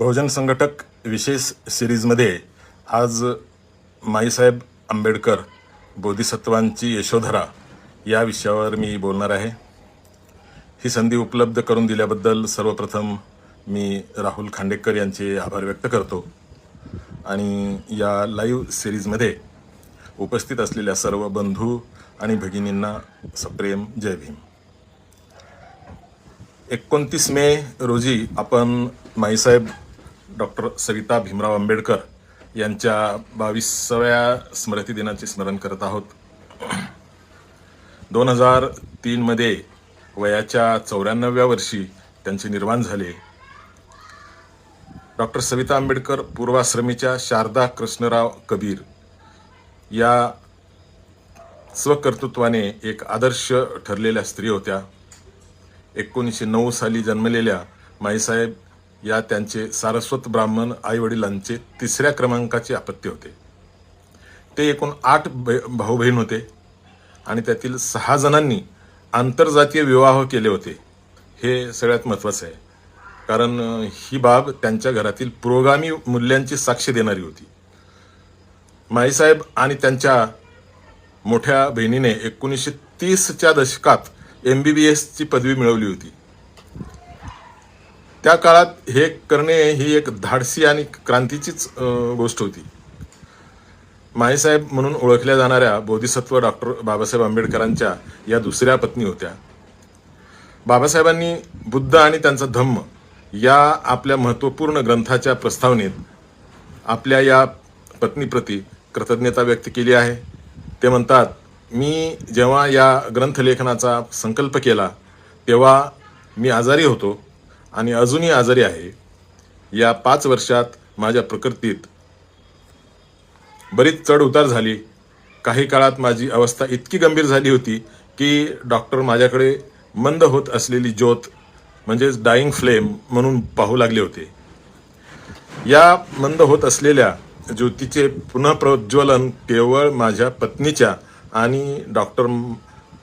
बहुजन संघटक विशेष सिरीजमध्ये आज माईसाहेब आंबेडकर बोधिसत्वांची यशोधरा या विषयावर मी बोलणार आहे. ही संधी उपलब्ध करून दिल्याबद्दल सर्वप्रथम मी राहुल खांडेकर यांचे आभार व्यक्त करतो. आणि या लाईव्ह सिरीजमध्ये उपस्थित असलेल्या सर्व बंधू आणि भगिनींना सप्रेम जय भीम. एकोणतीस मे रोजी आपण माईसाहेब डॉक्टर सविता भीमराव आंबेडकर यांच्या बावीसाव्या स्मृती दिनाचे स्मरण करत आहोत. दोन हजार तीनमध्ये वयाच्या चौऱ्याण्णव्या वर्षी त्यांचे निर्माण झाले. डॉक्टर सविता आंबेडकर पूर्वाश्रमीच्या शारदा कृष्णराव कबीर या स्वकर्तृत्वाने एक आदर्श ठरलेल्या स्त्री होत्या. एकोणीसशे नऊ साली जन्मलेल्या माईसाहेब या त्यांचे सारस्वत ब्राह्मण आईवडिलांचे तिसऱ्या क्रमांकाचे अपत्य होते. ते एकूण आठ भाऊ बहीण होते आणि त्यातील सहा जणांनी आंतरजातीय विवाह केले होते. हे सगळ्यात महत्त्वाचं आहे. कारण ही बाब त्यांच्या घरातील पुरोगामी मूल्यांची साक्ष देणारी होती. माईसाहेब आणि त्यांच्या मोठ्या बहिणीने एकोणीसशे तीसच्या दशकात एम बी बी एसची पदवी मिळवली होती. त्या काळात हे करणे ही एक धाडसी आणि क्रांतीचीच गोष्ट होती. माईसाहेब म्हणून ओळखल्या जाणाऱ्या बोधिसत्व डॉक्टर बाबासाहेब आंबेडकरांच्या या दुसऱ्या पत्नी होत्या. बाबासाहेबांनी बुद्ध आणि त्यांचा धम्म या आपल्या महत्त्वपूर्ण ग्रंथाच्या प्रस्तावनेत आपल्या या पत्नीप्रती कृतज्ञता व्यक्त केली आहे. ते म्हणतात मी जेव्हा या ग्रंथलेखनाचा संकल्प केला तेव्हा मी आजारी होतो आणि अजूनही आजारी आहे. या पाच वर्षात माझ्या प्रकृतीत बरीच चढ उतार झाली. काही काळात माझी अवस्था इतकी गंभीर झाली होती की डॉक्टर माझ्याकडे मंद होत असलेली ज्योत म्हणजेच डाईंग फ्लेम म्हणून पाहू लागले होते. या मंद होत असलेल्या ज्योतीचे पुन्हा प्रज्वलन केवळ माझ्या पत्नीच्या आणि डॉक्टर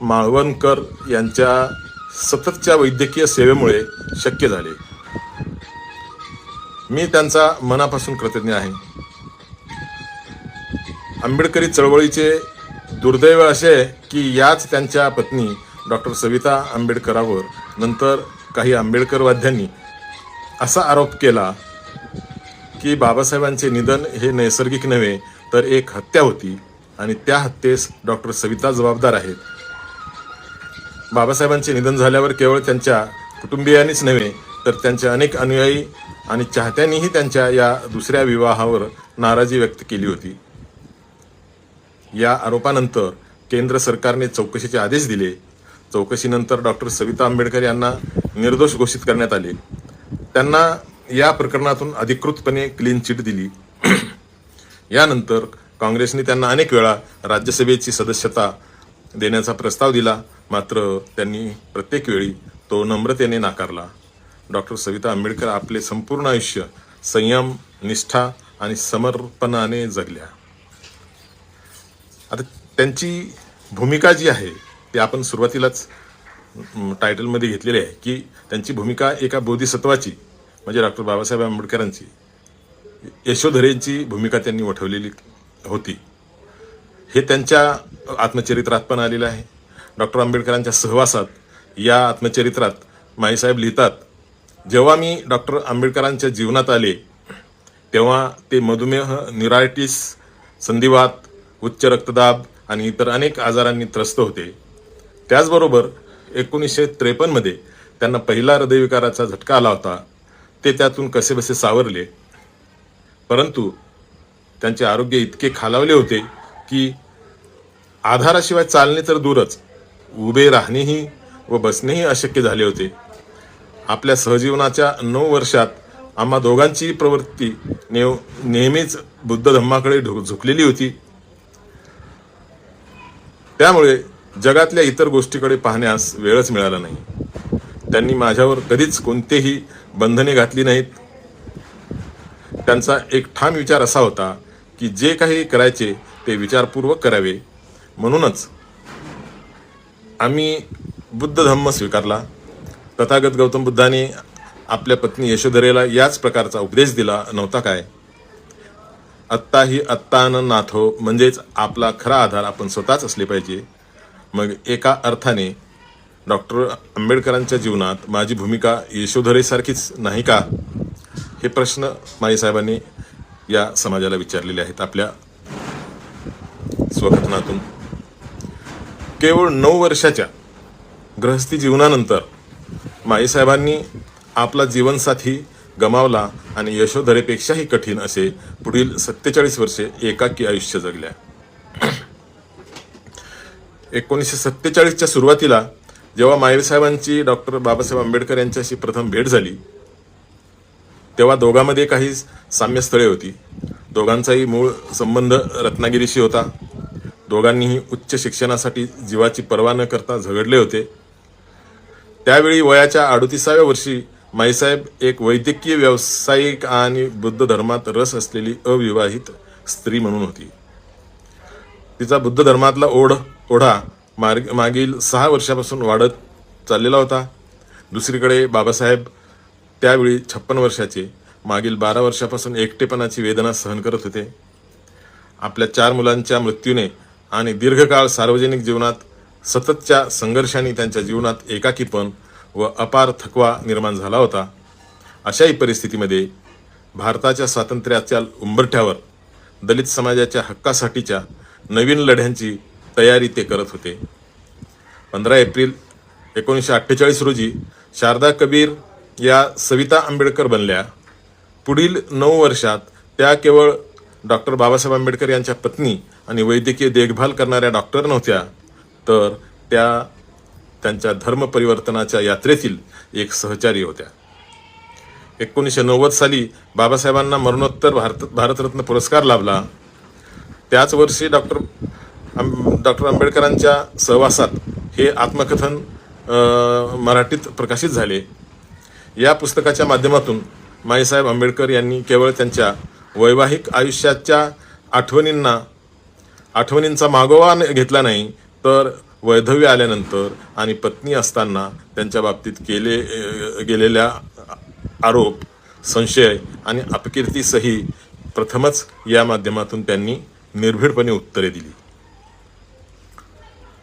माळवणकर यांच्या सततच्या वैद्यकीय सेवेमुळे शक्य झाले. मी त्यांचा मनापासून कृतज्ञ आहे. आंबेडकरी चळवळीचे दुर्दैव असे की याच त्यांच्या पत्नी डॉक्टर सविता आंबेडकरावर नंतर काही आंबेडकरवाद्यांनी असा आरोप केला की बाबासाहेबांचे निधन हे नैसर्गिक नव्हे तर एक हत्या होती आणि त्या हत्येस डॉक्टर सविता जबाबदार आहेत. बाबासाहेबांचे निधन झाल्यावर केवळ त्यांच्या कुटुंबियांनीच नव्हे तर त्यांचे अनेक अनुयायी आणि चाहत्यांनीही त्यांच्या या दुसऱ्या विवाहावर नाराजी व्यक्त केली होती. या आरोपानंतर केंद्र सरकारने चौकशीचे आदेश दिले. चौकशीनंतर डॉक्टर सविता आंबेडकर यांना निर्दोष घोषित करण्यात आले. त्यांना या प्रकरणातून अधिकृतपणे क्लीन चिट दिली. यानंतर काँग्रेसने त्यांना अनेक वेळा राज्यसभेची सदस्यता देण्याचा प्रस्ताव दिला. मात्र त्यांनी प्रत्येक वेळी तो नम्रतेने नाकारला. डॉक्टर सविता आंबेडकर आपले संपूर्ण आयुष्य संयम निष्ठा आणि समर्पणाने जगल्या. आता त्यांची भूमिका जी आहे ती आपण सुरुवातीलाच टायटलमध्ये घेतलेली आहे की त्यांची भूमिका एका बोधिसत्वाची म्हणजे डॉक्टर बाबासाहेब आंबेडकरांची यशोधरेंची भूमिका त्यांनी वठवलेली होती. हे त्यांच्या आत्मचरित्रात पण आलेलं आहे. डॉक्टर आंबेडकरांच्या सहवासात या आत्मचरित्रात माईसाहेब लिहितात जेव्हा मी डॉक्टर आंबेडकरांच्या जीवनात आले तेव्हा ते मधुमेह निरायटिस संधिवात उच्च रक्तदाब आणि इतर अनेक आजारांनी त्रस्त होते. त्याचबरोबर एकोणीसशे त्रेपन्नमध्ये त्यांना पहिला हृदयविकाराचा झटका आला होता. ते त्यातून कसेबसे सावरले. परंतु त्यांचे आरोग्य इतके खालावले होते की आधाराशिवाय चालणे तर दूरच. उभे राहणेही व बसणेही अशक्य झाले होते. आपल्या सहजीवनाच्या नऊ वर्षात आम्हा दोघांची प्रवृत्ती नेव नेहमीच बुद्ध धम्माकडे झुकलेली होती. त्यामुळे जगातल्या इतर गोष्टीकडे पाहण्यास वेळच मिळाला नाही. त्यांनी माझ्यावर कधीच कोणतेही बंधने घातली नाहीत. त्यांचा एक ठाम विचार असा होता की जे काही करायचे ते विचारपूर्वक करावे. म्हणूनच आम्ही बुद्ध धम्म स्वीकारला. तथागत गौतम बुद्धाने आपल्या पत्नी यशोधरेला याच प्रकारचा उपदेश दिला नव्हता काय? आत्ता ही आत्तान नाथो म्हणजेच आपला खरा आधार आपण स्वतःच असले पाहिजे. मग एका अर्थाने डॉक्टर आंबेडकरांच्या जीवनात माझी भूमिका यशोधरेसारखीच नाही का? हे प्रश्न माईसाहेबांनी या समाजाला विचारलेले आहेत आपल्या स्वकथनातून केवळ नऊ वर्षाच्या गृहस्थी जीवनानंतर माईसाहेबांनी आपला जीवनसाथी गमावला आणि यशोधरेपेक्षाही कठीण असे पुढील सत्तेचाळीस वर्षे एकाकी आयुष्य जगल्या. एकोणीसशे सत्तेचाळीसच्या सुरुवातीला जेव्हा माईसाहेबांची डॉक्टर बाबासाहेब आंबेडकर यांच्याशी प्रथम भेट झाली तेव्हा दोघांमध्ये काही साम्यस्थळे होती. दोघांचाही मूळ संबंध रत्नागिरीशी होता. दोघांनीही उच्च शिक्षणासाठी जीवाची पर्वा न करता झगडले होते. त्यावेळी वयाच्या अडतीसाव्या वर्षी माईसाहेब एक वैद्यकीय व्यावसायिक आणि बुद्ध धर्मात रस असलेली अविवाहित स्त्री म्हणून होती. तिचा बुद्ध धर्मातला ओढ ओढा मार्ग मागील सहा वर्षापासून वाढत चाललेला होता. दुसरीकडे बाबासाहेब त्यावेळी छप्पन वर्षाचे मागील बारा वर्षापासून एकटेपणाची वेदना सहन करत होते. आपल्या चार मुलांच्या मृत्यूने आणि दीर्घकाळ सार्वजनिक जीवनात सततच्या संघर्षाने त्यांच्या जीवनात एकाकीपण व अपार थकवा निर्माण झाला होता. अशाही परिस्थितीमध्ये भारताच्या स्वातंत्र्याच्या उंबरठ्यावर दलित समाजाच्या हक्कासाठीच्या नवीन लढ्यांची तयारी ते करत होते. पंधरा एप्रिल एकोणीसशे अठ्ठेचाळीस रोजी शारदा कबीर या सविता आंबेडकर बनल्या. पुढील नऊ वर्षात त्या केवळ डॉक्टर बाबासाहेब आंबेडकर यांच्या पत्नी आणि वैद्यकीय देखभाल करणाऱ्या डॉक्टर नव्हत्या तर त्या त्यांच्या धर्मपरिवर्तनाच्या यात्रेतील एक सहचारी होत्या. एकोणीसशे नव्वद साली बाबासाहेबांना मरणोत्तर भारत भारतरत्न पुरस्कार लाभला. त्याच वर्षी डॉक्टर डॉक्टर आंबेडकरांच्या सहवासात हे आत्मकथन मराठीत प्रकाशित झाले. या पुस्तकाच्या माध्यमातून माईसाहेब आंबेडकर यांनी केवळ त्यांच्या वैवाहिक आयुष्याच्या आठवणींना आठवणींचा मागोवा घेतला नाही तर वैधव्य आल्यानंतर आणि पत्नी असताना त्यांच्या बाबतीत केले गेलेल्या आरोप संशय आणि अपकीर्तीसही प्रथमच या माध्यमातून त्यांनी निर्भीडपणे उत्तरे दिली.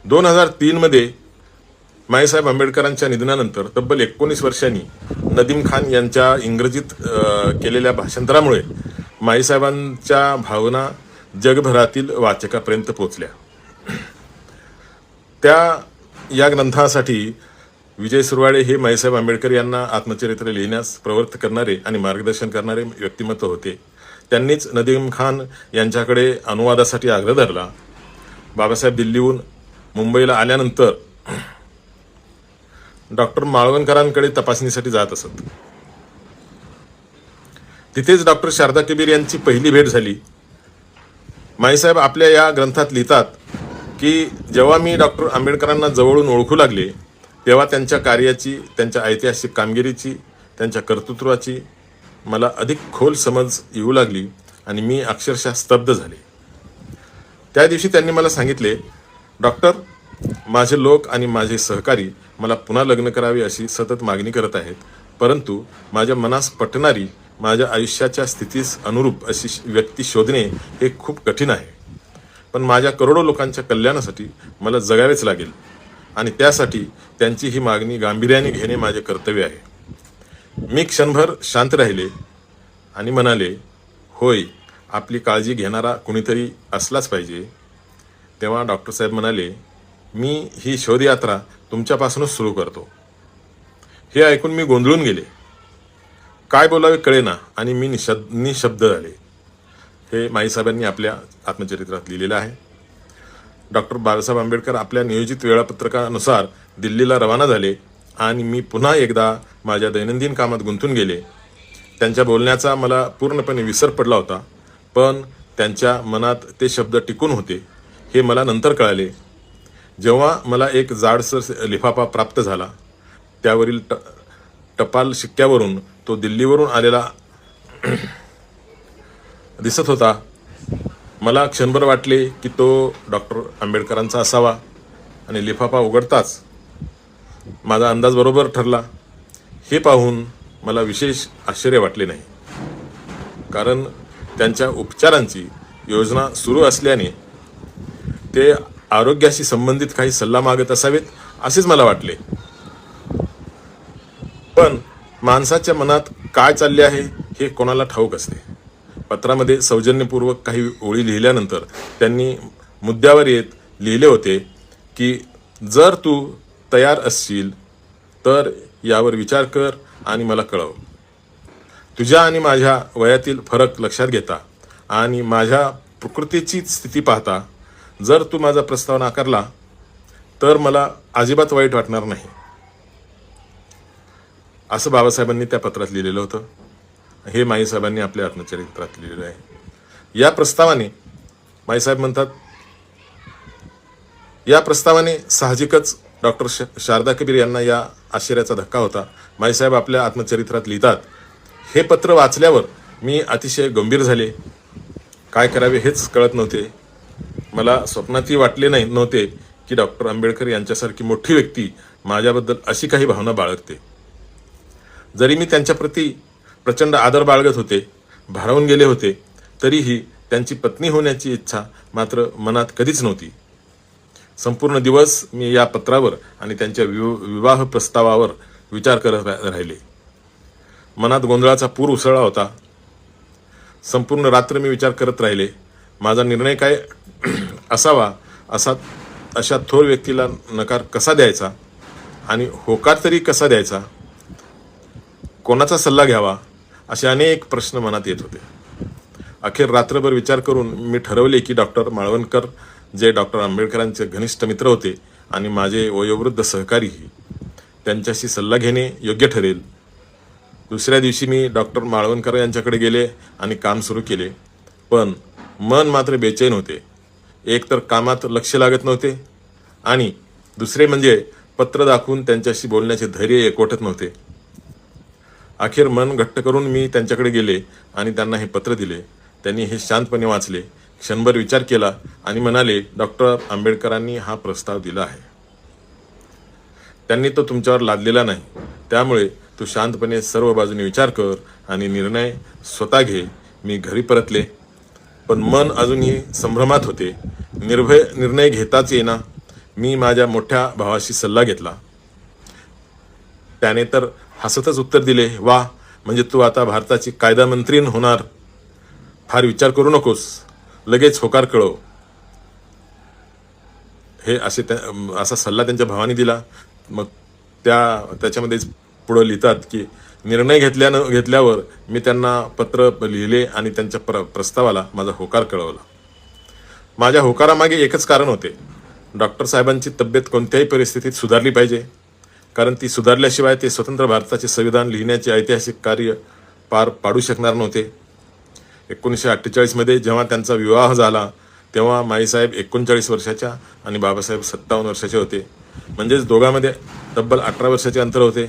दोन हजार तीनमध्ये माईसाहेब आंबेडकरांच्या निधनानंतर तब्बल एकोणीस वर्षांनी नदीम खान यांच्या इंग्रजीत केलेल्या भाषांतरामुळे माईसाहेबांच्या भावना जगभरातील वाचकापर्यंत पोचल्या त्या या ग्रंथासाठी विजय सुरवाडे हे माईसाहेब आंबेडकर यांना आत्मचरित्र लिहिण्यास प्रवृत्त करणारे आणि मार्गदर्शन करणारे व्यक्तिमत्व होते. त्यांनीच नदीम खान यांच्याकडे अनुवादासाठी आग्रह धरला. बाबासाहेब दिल्लीहून मुंबईला आल्यानंतर डॉक्टर माळवणकरांकडे तपासणीसाठी जात असत. तिथेच डॉक्टर शारदा कबीर यांची पहिली भेट झाली. माईसाहेब आपल्या या ग्रंथात लिहितात की जेव्हा मी डॉक्टर आंबेडकरांना जवळून ओळखू लागले तेव्हा त्यांच्या कार्याची त्यांच्या ऐतिहासिक कामगिरीची त्यांच्या कर्तृत्वाची मला अधिक खोल समज येऊ लागली आणि मी अक्षरशः स्तब्ध झाले. त्या दिवशी त्यांनी मला सांगितले डॉक्टर माझे लोक आणि माझे सहकारी मला पुन्हा लग्न करावे अशी सतत मागणी करत आहेत परंतु माझ्या मनास पटणारी माझ्या आयुष्याच्या स्थितीस अनुरूप अशी श- व्यक्ती शोधणे हे खूप कठीण आहे. पण माझ्या करोडो लोकांच्या कल्याणासाठी मला जगावेच लागेल आणि त्यासाठी त्यांची ही मागणी गांभीर्याने घेणे माझे कर्तव्य आहे. मी क्षणभर शांत राहिले आणि म्हणाले होय आपली काळजी घेणारा कुणीतरी असलाच पाहिजे. तेव्हा डॉक्टर साहेब म्हणाले मी ही शोधयात्रा तुमच्यापासूनच सुरू करतो. हे ऐकून मी गोंधळून गेले. काय बोलावे कळेना. आणि मी निशब्द निशब्द झाले. हे माईसाहेबांनी आपल्या आत्मचरित्रात लिहिलेलं आहे. डॉक्टर बाबासाहेब आंबेडकर आपल्या नियोजित वेळापत्रकानुसार दिल्लीला रवाना झाले आणि मी पुन्हा एकदा माझ्या दैनंदिन कामात गुंतून गेले. त्यांच्या बोलण्याचा मला पूर्णपणे विसर पडला होता पण त्यांच्या मनात ते शब्द टिकून होते हे मला नंतर कळाले. जेव्हा मला एक जाडसर लिफाफा प्राप्त झाला त्यावरील ट टपाल शिक्क्यावरून तो दिल्लीवरून आलेला दिसत होता. मला क्षणभर वाटले की तो डॉक्टर आंबेडकरांचा असावा आणि लिफाफा उघडताच माझा अंदाज बरोबर ठरला. हे पाहून मला विशेष आश्चर्य वाटले नाही. कारण त्यांच्या उपचारांची योजना सुरू असल्याने ते आरोग्याशी संबंधित काही सल्ला मागत असावेत असेच मला वाटले. पण माणसाच्या मनात काय चालले आहे हे कोणाला ठाऊक असते? पत्रामध्ये सौजन्यपूर्वक काही ओळी लिहिल्यानंतर त्यांनी मुद्द्यावर येत लिहिले होते की जर तू तयार असशील तर यावर विचार कर आणि मला कळव. तुझ्या आणि माझ्या वयातील फरक लक्षात घेता आणि माझ्या प्रकृतीची स्थिती पाहता जर तू माझा प्रस्ताव नाकारला तर मला अजिबात वाईट वाटणार नाही. असं बाबासाहेबांनी त्या पत्रात लिहिलेलं होतं. हे माईसाहेबांनी आपल्या आत्मचरित्रात लिहिलेलं आहे. या प्रस्तावाने माईसाहेब म्हणतात या प्रस्तावाने साहजिकच डॉक्टर श शारदा कबीर यांना या आश्चर्याचा धक्का होता. माईसाहेब आपल्या आत्मचरित्रात लिहितात हे पत्र वाचल्यावर मी अतिशय गंभीर झाले. काय करावे हेच कळत नव्हते. मला स्वप्नातही वाटले नाही नव्हते की डॉक्टर आंबेडकर यांच्यासारखी मोठी व्यक्ती माझ्याबद्दल अशी काही भावना बाळगते. जरी मी त्यांच्याप्रती प्रचंड आदर बाळगत होते भारावून गेले होते तरीही त्यांची पत्नी होण्याची इच्छा मात्र मनात कधीच नव्हती. संपूर्ण दिवस मी या पत्रावर आणि त्यांच्या विव- विवाह प्रस्तावावर विचार करत रा- राहिले. मनात गोंधळाचा पूर उसळला होता. संपूर्ण रात्र मी विचार करत राहिले माझा निर्णय काय असावा असा अशा थोर व्यक्तीला नकार कसा द्यायचा आणि होकार तरी कसा द्यायचा? कोणाचा सल्ला घ्यावा असे अनेक प्रश्न मनात येत होते. अखेर रात्रभर विचार करून मी ठरवले की डॉक्टर माळवणकर जे डॉक्टर आंबेडकरांचे घनिष्ठ मित्र होते आणि माझे वयोवृद्ध सहकारीही त्यांच्याशी सल्ला घेणे योग्य ठरेल. दुसऱ्या दिवशी मी डॉक्टर माळवणकर यांच्याकडे गेले आणि काम सुरू केले. पण मन मात्र बेचैन होते. एक तर कामात लक्ष लागत नव्हते आणि दुसरे म्हणजे पत्र दाखवून त्यांच्याशी बोलण्याचे धैर्य एकवटत नव्हते. अखेर मन घट्ट करून मी त्यांच्याकडे गेले आणि त्यांना हे पत्र दिले. त्यांनी हे शांतपणे वाचले. क्षणभर विचार केला आणि म्हणाले डॉक्टर आंबेडकरांनी हा प्रस्ताव दिला आहे. त्यांनी तो तुमच्यावर लादलेला नाही. त्यामुळे तू शांतपणे सर्व बाजूने विचार कर आणि निर्णय स्वतः घे. मी घरी परतले. पण मन अजूनही संभ्रमात होते. निर्भय निर्णय घेताच येईना. मी माझ्या मोठ्या भावाशी सल्ला घेतला. त्याने तर हसतच उत्तर दिले वा म्हणजे तू आता भारताची कायदा मंत्री होणार. फार विचार करू नकोस. लगेच होकार कळव. हे असे त्या- असा सल्ला त्यांच्या भावाने दिला. मग त्या त्याच्यामध्येच पुढं लिहितात की निर्णय घेतल्यानं घेतल्यावर मी त्यांना पत्र लिहिले आणि त्यांच्या प्र प्रस्तावाला माझा होकार कळवला. माझ्या होकारामागे एकच कारण होते. डॉक्टर साहेबांची तब्येत कोणत्याही परिस्थितीत सुधारली पाहिजे. कारण ती सुधारल्याशिवाय ते स्वतंत्र भारताचे संविधान लिहिण्याचे ऐतिहासिक कार्य पार पाडू शकणार नव्हते. एकोणीसशे अठ्ठेचाळीसमध्ये जेव्हा त्यांचा विवाह झाला तेव्हा माईसाहेब एकोणचाळीस वर्षाच्या आणि बाबासाहेब सत्तावन्न वर्षाचे होते. म्हणजेच दोघांमध्ये तब्बल अठरा वर्षाचे अंतर होते.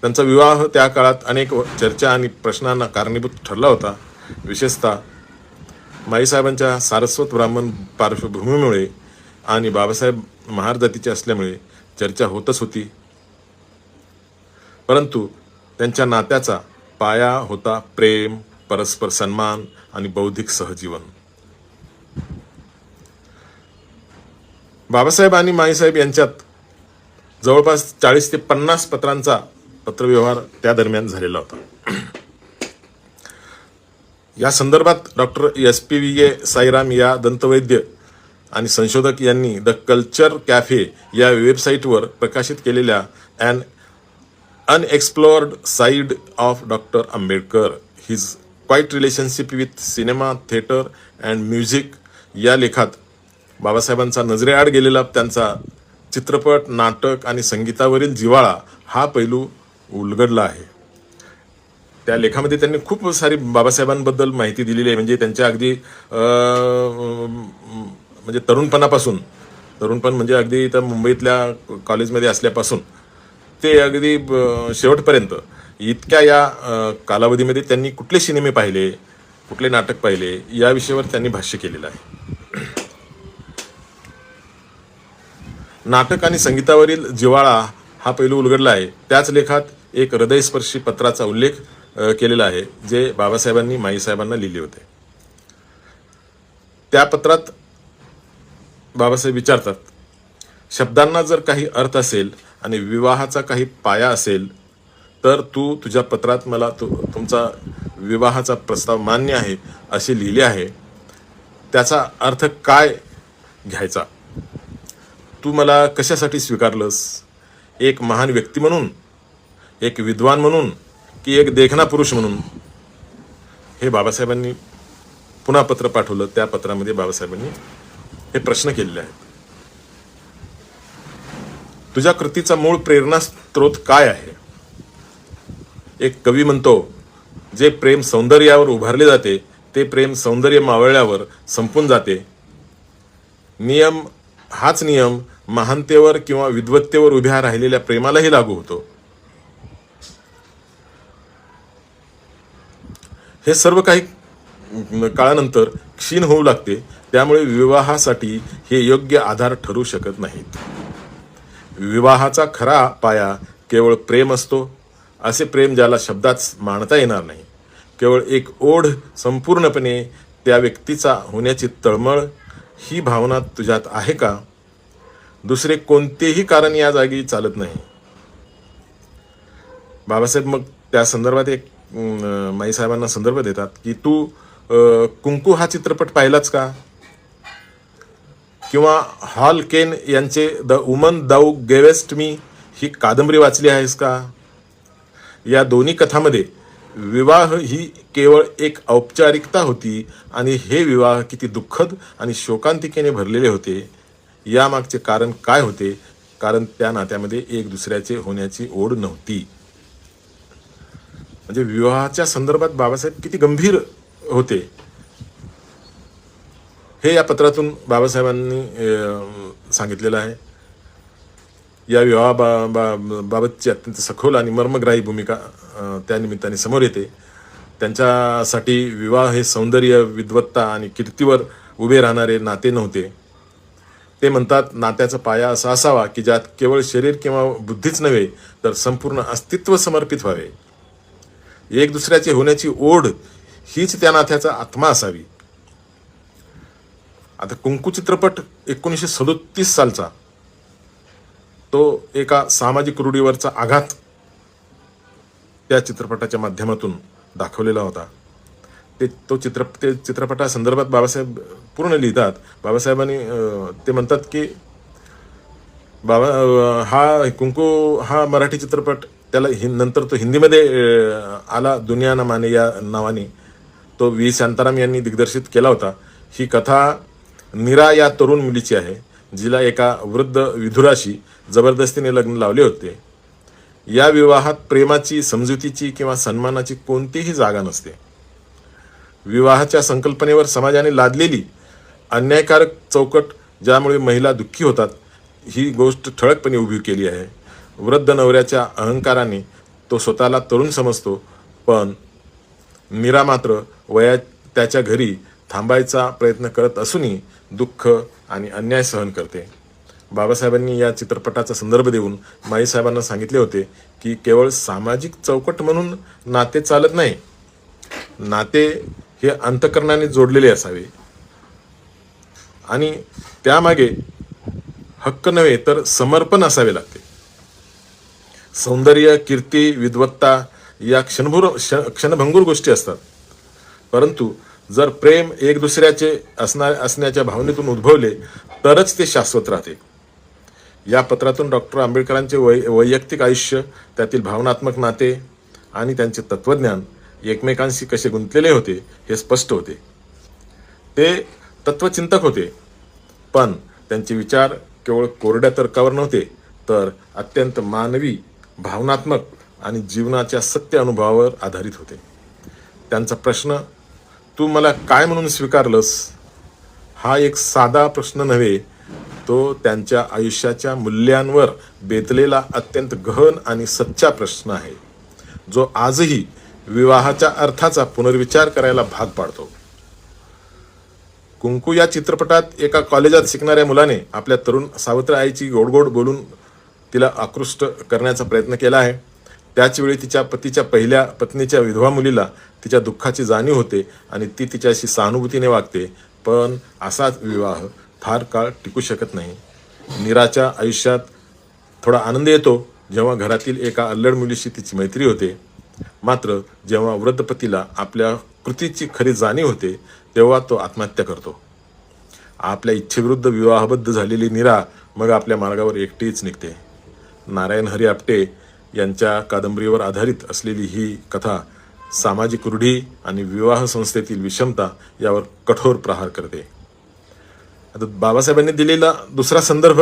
त्यांचा विवाह त्या काळात अनेक व- चर्चा आणि प्रश्नांना कारणीभूत ठरला होता. विशेषतः माईसाहेबांच्या सारस्वत ब्राह्मण पार्श्वभूमीमुळे आणि बाबासाहेब महार जातीचे असल्यामुळे चर्चा होतच होती. परंतु त्यांच्या नात्याचा पाया होता प्रेम परस्पर सन्मान आणि बौद्धिक सहजीवन. बाबासाहेब आणि माईसाहेब यांच्यात जवळपास चाळीस ते पन्नास पत्रांचा पत्रव्यवहार त्या दरम्यान झालेला होता. या संदर्भात doctor S P V A Sairam या दंतवैद्य आणि संशोधक यांनी द कल्चर कॅफे या वेबसाईटवर प्रकाशित केलेल्या and unexplored side of doctor Ambedkar his quite relationship with cinema theatre and music या लेखात बाबासाहेबांचा नजरेआड गेलेला त्यांचा चित्रपट नाटक आणि संगीतावरील जिव्हाळा हा पैलू उलगडला आहे. त्या लेखामध्ये त्यांनी खूप सारी बाबासाहेबांबद्दल माहिती दिलेली आहे. म्हणजे त्यांच्या अगदी म्हणजे तरुणपणापासून तरुणपण म्हणजे अगदी इथं मुंबईतल्या कॉलेजमध्ये असल्यापासून ते अगदी शेवटपर्यंत. इतक्या या कालावधीमध्ये त्यांनी कुठले सिनेमे पाहिले कुठले नाटक पाहिले या विषयावर त्यांनी भाष्य केलेलं आहे. नाटक आणि संगीतावरील जिव्हाळा हा पैलू उलगडला आहे. त्याच लेखात एक हृदयस्पर्शी पत्राचा उल्लेख केलेला आहे जे बाबासाहेबांनी माईसाहेबांना लिहिले होते. त्या पत्रात बाबासाहेब विचारतात शब्दांना जर काही अर्थ असेल आणि विवाहाचा काही पाया असेल तर तू तुझ्या पत्रात मला तु तुमचा विवाहाचा प्रस्ताव मान्य आहे असे लिहिले आहे. त्याचा अर्थ काय घ्यायचा? तू मला कशासाठी स्वीकारलंस? एक महान व्यक्ती म्हणून एक विद्वान म्हणून की एक देखणा पुरुष म्हणून? हे बाबासाहेबांनी पुन्हा पत्र पाठवलं. त्या पत्रामध्ये बाबासाहेबांनी हे प्रश्न केलेले आहेत. तुझ्या कृतीचा मूळ प्रेरणा स्रोत काय आहे? एक कवी म्हणतो जे प्रेम सौंदर्यावर उभारले जाते ते प्रेम सौंदर्य मावळल्यावर संपून जाते. नियम हाच नियम महानतेवर किंवा विद्वत्तेवर उभ्या राहिलेल्या प्रेमालाही लागू होतो. हे सर्व काही काळानंतर क्षीण होऊ लागते त्यामुळे विवाहासाठी हे योग्य आधार ठरू शकत नाहीत. विवाहाचा खरा पाया केवळ प्रेम असतो. असे प्रेम ज्याला शब्दात मांडता येणार नाही. केवळ एक ओढ संपूर्णपणे त्या व्यक्तीचा होण्याची तळमळ ही भावना तुझ्यात आहे का? दुसरे कोणतेही कारण या जागी चालत नाही. बाबासाहेब मग त्या संदर्भात एक माईसाहेबांना संदर्भ देतात की तू कुंकू हा चित्रपट पाहिलाच का? किंवा हॉल केन यांचे द वुमन दाऊ गेवेस्ट मी ही कादंबरी वाचली आहेस का? या दोन्ही कथामध्ये विवाह ही केवळ एक औपचारिकता होती आणि हे विवाह किती दुःखद आणि शोकांतिकेने भरलेले होते. यामागचे कारण काय होते? कारण त्या नात्यामध्ये एक दुसऱ्याचे होण्याची ओढ नव्हती. म्हणजे विवाहाच्या संदर्भात बाबासाहेब किती गंभीर होते? हे या पत्रातून बाबासाहेबांनी सांगितलेलं आहे. या विवाहाबा बा, बा, बाबतची अत्यंत सखोल आणि मर्मग्राही भूमिका त्यानिमित्ताने समोर येते. त्यांच्यासाठी विवाह हे सौंदर्य विद्वत्ता आणि कीर्तीवर उभे राहणारे नाते नव्हते. ते म्हणतात नात्याचा पाया असा असावा की ज्यात केवळ शरीर किंवा बुद्धीच नव्हे तर संपूर्ण अस्तित्व समर्पित व्हावे. एक दुसऱ्याचे होण्याची ओढ हीच त्या नात्याचा आत्मा असावी. आता कुंकू चित्रपट एकोणीसशे सदोतीस सालचा. तो एका सामाजिक रूढीवरचा आघात त्या चित्रपटाच्या माध्यमातून दाखवलेला होता. ते तो चित्र ते चित्रपटासंदर्भात बाबासाहेब पूर्ण लिहितात. बाबासाहेबांनी ते म्हणतात की बाबा हा कुंकू हा मराठी चित्रपट त्याला हि नंतर तो हिंदीमध्ये आला दुनिया न माने या नावाने. तो व्ही. शांताराम यांनी दिग्दर्शित केला होता. ही कथा नीरा या तरुण मुलीची आहे जिला एका वृद्ध विधुराशी जबरदस्तीने लग्न लावले होते. या विवाहात प्रेमाची समजुतीची किंवा सन्मानाची कोणतीही जागा नसते. विवाहाच्या संकल्पनेवर समाजाने लादलेली अन्यायकारक चौकट ज्यामुळे महिला दुःखी होतात ही गोष्ट ठळकपणे उभी केली आहे. वृद्ध नवऱ्याच्या अहंकाराने तो स्वतःला तरुण समजतो पण मीरा मात्र वया त्याच्या घरी थांबायचा प्रयत्न करत असूनही दुःख आणि अन्याय सहन करते. बाबासाहेबांनी या चित्रपटाचा संदर्भ देऊन माईसाहेबांना सांगितले होते की केवळ सामाजिक चौकट म्हणून नाते चालत नाही नाते हे अंतकरणाने जोडलेले असावे. आणि त्यामागे हक्क नव्हे तर समर्पण असावे लागते. सौंदर्य कीर्ती विद्वत्ता या क्षणभूर क्ष- क्षणभंगूर गोष्टी असतात. परंतु जर प्रेम एक दुसऱ्याचे असणार असण्याच्या भावनेतून उद्भवले तरच ते शाश्वत राहते. या पत्रातून डॉक्टर आंबेडकरांचे वै वैयक्तिक आयुष्य त्यातील भावनात्मक नाते आणि त्यांचे तत्वज्ञान एकमेकांशी कसे गुंतलेले होते हे स्पष्ट होते. ते तत्वचिंतक होते पण त्यांचे विचार केवळ कोरड्या तर्कावर नव्हते तर अत्यंत मानवी भावनात्मक आणि जीवनाच्या सत्य अनुभवावर आधारित होते. त्यांचा प्रश्न तू मला काय म्हणून स्वीकारलंस? हा एक साधा प्रश्न नव्हे. तो त्यांच्या आयुष्याच्या मूल्यांवर बेतलेला अत्यंत गहन आणि सच्चा प्रश्न आहे जो आजही विवाहाच्या अर्थाचा पुनर्विचार करायला भाग पाडतो. कुंकू या चित्रपटात एका कॉलेजात शिकणाऱ्या मुलाने आपल्या तरुण सावत्र आईची गोडगोड बोलून तिला आकृष्ट करण्याचा प्रयत्न केला आहे. त्याचवेळी तिच्या पतीच्या पहिल्या पत्नीच्या विधवा मुलीला तिच्या दुःखाची जाणीव होते आणि ती तिच्याशी सहानुभूतीने वागते. पण असाच विवाह फार काळ टिकू शकत नाही. नीराच्या आयुष्यात थोडा आनंद येतो जेव्हा घरातील एका अल्लड मुलीशी तिची मैत्री होते. मात्र जेव्हा वृद्ध पतीला आपल्या कृतीची खरी जाणीव होते तेव्हा तो आत्महत्या करतो. आपल्या इच्छेविरुद्ध विवाहबद्ध झालेली नीरा मग आपल्या मार्गावर एकटीच निघते. नारायण हरी आपटे यांच्या कादंबरीवर आधारित असलेली ही कथा सामाजिक रूढी आणि विवाह संस्थेतील विषमता यावर कठोर प्रहार करते. आता बाबासाहेबांनी दिलेला दुसरा संदर्भ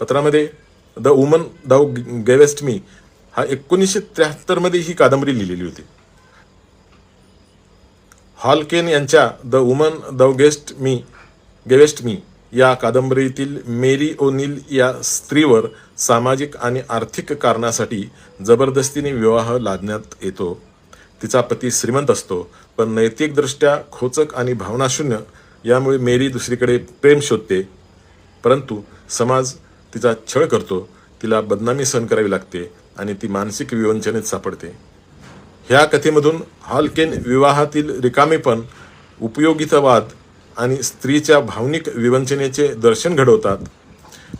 पत्रामध्ये द वुमन दाऊ गेवेस्ट मी हा एकोणीसशे त्र्याहत्तरमध्ये ही कादंबरी लिहिलेली होती. हॉलकेन यांच्या the woman thou guest me gavest me या कादंबरीतील मेरी ओनिल या स्त्रीवर सामाजिक आणि आर्थिक कारणासाठी जबरदस्तीने विवाह लादण्यात येतो. तिचा पती श्रीमंत असतो पण नैतिकदृष्ट्या खोचक आणि भावनाशून्य यामुळे मेरी दुसरीकडे प्रेम शोधते. परंतु समाज तिचा छळ करतो तिला बदनामी सहन करावी लागते आणि ती मानसिक विवंचनेत सापडते. ह्या कथेमधून हॉलकेन विवाहातील रिकामेपण उपयोगितावाद आणि स्त्रीच्या भावनिक विवंचनेचे दर्शन घडवतात.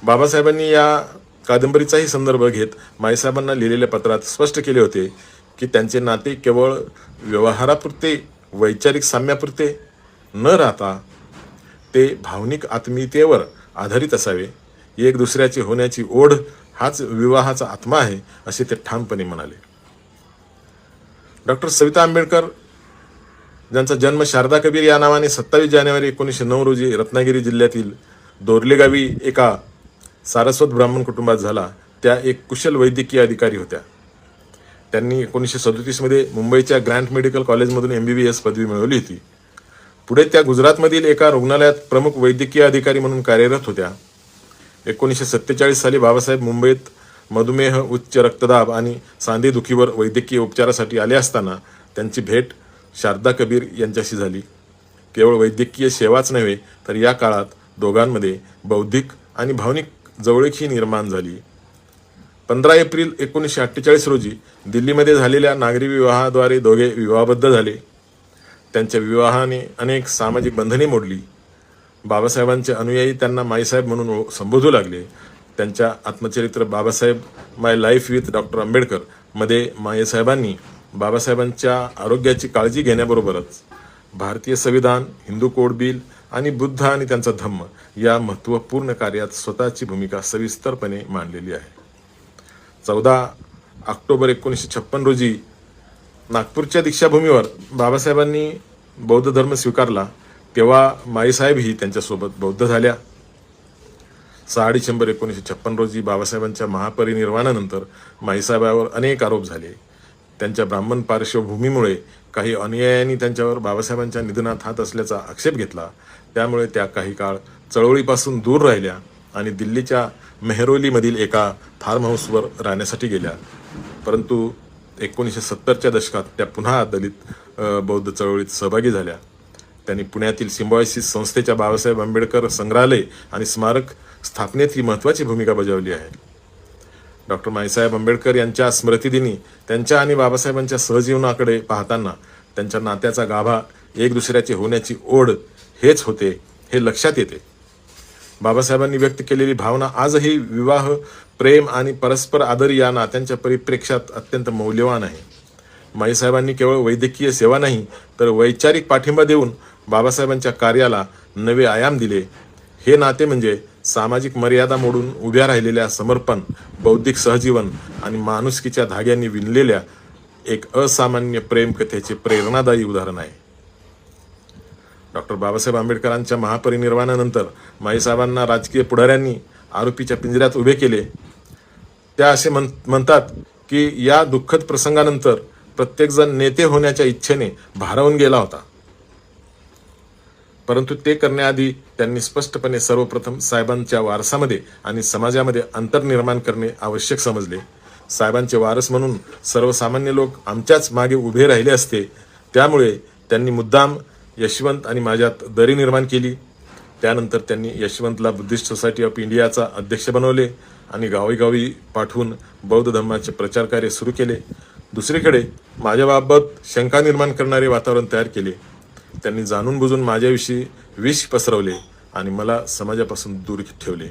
बाबासाहेबांनी या कादंबरीचाही संदर्भ घेत माईसाहेबांना लिहिलेल्या पत्रात स्पष्ट केले होते की त्यांचे नाते केवळ व्यवहारापुरते वैचारिक साम्यापुरते न राहता ते भावनिक आत्मीयतेवर आधारित असावे. एक दुसऱ्याची होण्याची ओढ हाच विवाहाचा आत्मा आहे असे ते ठामपणे म्हणाले. डॉक्टर सविता आंबेडकर ज्यांचा जन्म शारदा कबीर या नावाने सत्तावीस जानेवारी एकोणीसशे नऊ रोजी रत्नागिरी जिल्ह्यातील दोरलेगावी एका सारस्वत ब्राह्मण कुटुंबात झाला. त्या एक कुशल वैद्यकीय अधिकारी होत्या. त्यांनी एकोणीसशे सदोतीसमध्ये मुंबईच्या ग्रँट मेडिकल कॉलेजमधून एम बी बी एस पदवी मिळवली होती. पुढे त्या गुजरातमधील एका रुग्णालयात प्रमुख वैद्यकीय अधिकारी म्हणून कार्यरत होत्या. एकोणीसशे सत्तेचाळीस साली बाबासाहेब मुंबईत मधुमेह उच्च रक्तदाब आणि सांधेदुखीवर वैद्यकीय उपचारासाठी आले असताना त्यांची भेट शारदा कबीर यांच्याशी झाली. केवळ वैद्यकीय सेवाच नव्हे तर या काळात दोघांमध्ये बौद्धिक आणि भावनिक जवळीकही निर्माण झाली. पंधरा एप्रिल एकोणीसशे अठ्ठेचाळीस रोजी दिल्लीमध्ये झालेल्या नागरी विवाहाद्वारे दोघे विवाहबद्ध झाले. त्यांच्या विवाहाने अनेक सामाजिक बंधने मोडली. बाबासाहेबांचे अनुयायी त्यांना माईसाहेब म्हणून ओ- संबोधू लागले. त्यांच्या आत्मचरित्र Babasaheb my life with doctor आंबेडकरमध्ये माईसाहेबांनी बाबासाहेबांच्या आरोग्याची काळजी घेण्याबरोबरच भारतीय संविधान हिंदू कोड बिल आणि बुद्ध आणि त्यांचा धम्म या महत्त्वपूर्ण कार्यात स्वतःची भूमिका सविस्तरपणे मांडलेली आहे. चौदा ऑक्टोबर एकोणीसशे छप्पन रोजी नागपूरच्या दीक्षाभूमीवर बाबासाहेबांनी बौद्ध धर्म स्वीकारला तेव्हा माईसाहेबही त्यांच्यासोबत बौद्ध झाल्या. सहा डिसेंबर एकोणीसशे छप्पन रोजी बाबासाहेबांच्या महापरिनिर्वाणानंतर माईसाहेबावर अनेक आरोप झाले. त्यांच्या ब्राह्मण पार्श्वभूमीमुळे काही अनुयायांनी त्यांच्यावर बाबासाहेबांच्या निधनात हात असल्याचा आक्षेप घेतला. त्यामुळे त्या काही काळ चळवळीपासून दूर राहिल्या आणि दिल्लीच्या मेहरोलीमधील एका फार्म हाऊसवर राहण्यासाठी गेल्या. परंतु एकोणीसशे सत्तरच्या दशकात त्या पुन्हा दलित बौद्ध चळवळीत सहभागी झाल्या. त्यांनी पुण्यातील सिम्बॉयसिस संस्थेच्या बाबासाहेब आंबेडकर संग्रहालय आणि स्मारक स्थापनेत ही महत्त्वाची भूमिका बजावली आहे. डॉक्टर माईसाहेब आंबेडकर यांच्या स्मृतिदिनी त्यांच्या आणि बाबासाहेबांच्या सहजीवनाकडे पाहताना त्यांच्या नात्याचा गाभा एक दुसऱ्याची होण्याची ओढ हेच होते हे लक्षात येते. बाबासाहेबांनी व्यक्त केलेली भावना आजही विवाह प्रेम आणि परस्पर आदर या नात्यांच्या परिप्रेक्ष्यात अत्यंत मौल्यवान आहे. माईसाहेबांनी केवळ वैद्यकीय सेवा नाही तर वैचारिक पाठिंबा देऊन बाबासाहेबांच्या कार्याला नवे आयाम दिले. हे नाते म्हणजे सामाजिक मर्यादा मोडून उभ्या राहिलेल्या समर्पण बौद्धिक सहजीवन आणि माणुसकीच्या धाग्यांनी विणलेल्या एक असामान्य प्रेमकथेचे प्रेरणादायी उदाहरण आहे. डॉक्टर बाबासाहेब आंबेडकरांच्या महापरिनिर्वाणानंतर माईसाहेबांना राजकीय पुढाऱ्यांनी आरोपीच्या पिंजऱ्यात उभे केले. त्या असे म्हण म्हणतात की या दुःखद प्रसंगानंतर प्रत्येकजण नेते होण्याच्या इच्छेने भारावून गेला होता. परंतु ते करण्याआधी त्यांनी स्पष्टपणे सर्वप्रथम साहेबांच्या वारसामध्ये आणि समाजामध्ये अंतर निर्माण करणे आवश्यक समजले. साहेबांचे वारस म्हणून सर्वसामान्य लोक आमच्याच मागे उभे राहिले असते. त्यामुळे त्यांनी मुद्दाम यशवंत आणि माझ्यात दरी निर्माण केली. त्यानंतर त्यांनी यशवंतला बुद्धिस्ट सोसायटी ऑफ इंडियाचा अध्यक्ष बनवले आणि गावीगावी पाठवून बौद्ध धर्माचे प्रचार कार्य सुरू केले. दुसरीकडे माझ्याबाबत शंका निर्माण करणारे वातावरण तयार केले. त्यांनी जाणून बुजून माझ्याविषयी विष पसरवले आणि मला समाजापासून दूर ठेवले.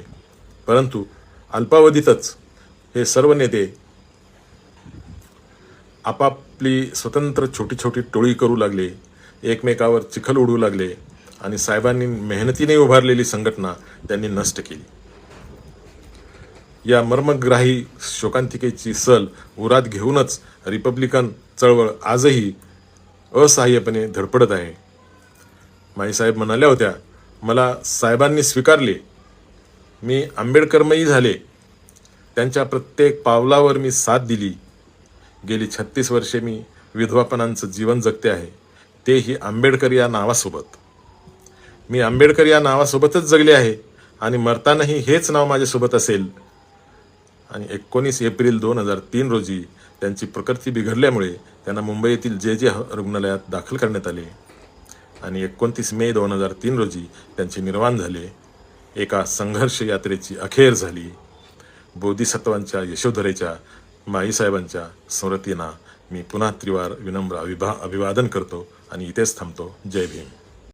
परंतु अल्पावधीतच हे सर्व नेते आपापली स्वतंत्र छोटी छोटी टोळी करू लागले एकमेकावर चिखल उडू लागले आणि साहेबांनी मेहनतीने उभारलेली संघटना त्यांनी नष्ट केली. या मर्मग्राही शोकांतिकेची सल उरात घेऊनच रिपब्लिकन चळवळ आजही असहाय्यपणे धडपडत आहे. माईसाहेब म्हणाल्या होत्या मला साहेबांनी स्वीकारले. मी आंबेडकरमयी झाले. त्यांच्या प्रत्येक पावलावर मी साथ दिली. गेली छत्तीस वर्षे मी विधवापणांचं जीवन जगते आहे. तेही आंबेडकर या नावासोबत. मी आंबेडकर या नावासोबतच जगले आहे आणि मरतानाही हेच नाव माझ्यासोबत असेल. आणि एकोणीस एप्रिल दोन हजार तीन रोजी त्यांची प्रकृती बिघडल्यामुळे त्यांना मुंबईतील जे जे रुग्णालयात दाखल करण्यात आले. आणि एकोणतीस मे दोन हजार तीन रोजी त्यांचे निर्माण झाले. एका संघर्ष यात्रेची अखेर झाली. बोधिसत्वांच्या यशोधरेच्या माईसाहेबांच्या स्मृतींना मी पुन्हा त्रिवार विनम्र अभिभा अभिवादन करतो आणि इथेच थांबतो. जय भीम.